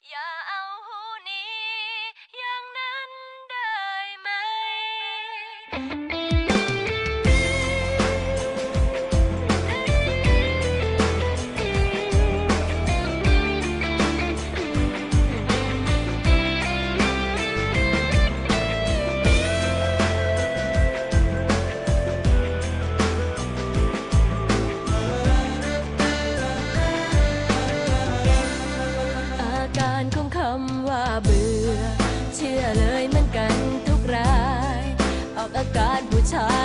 Yeah, さ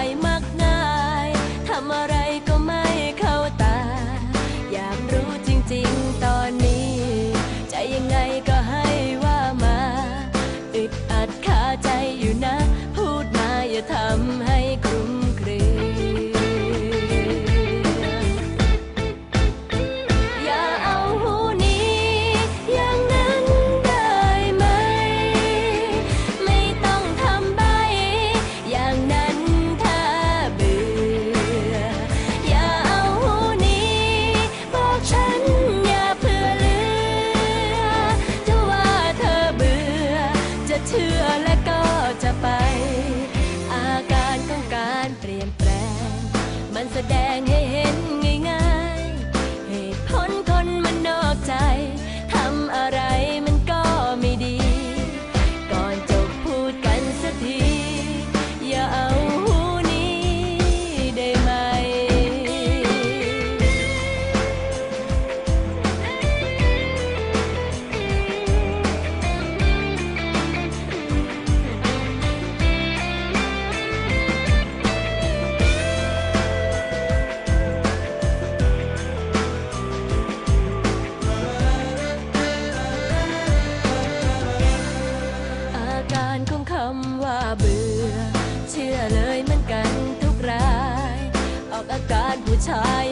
เชื่อเลยเหมือนกันทุกราย ออกอาการผู้ชาย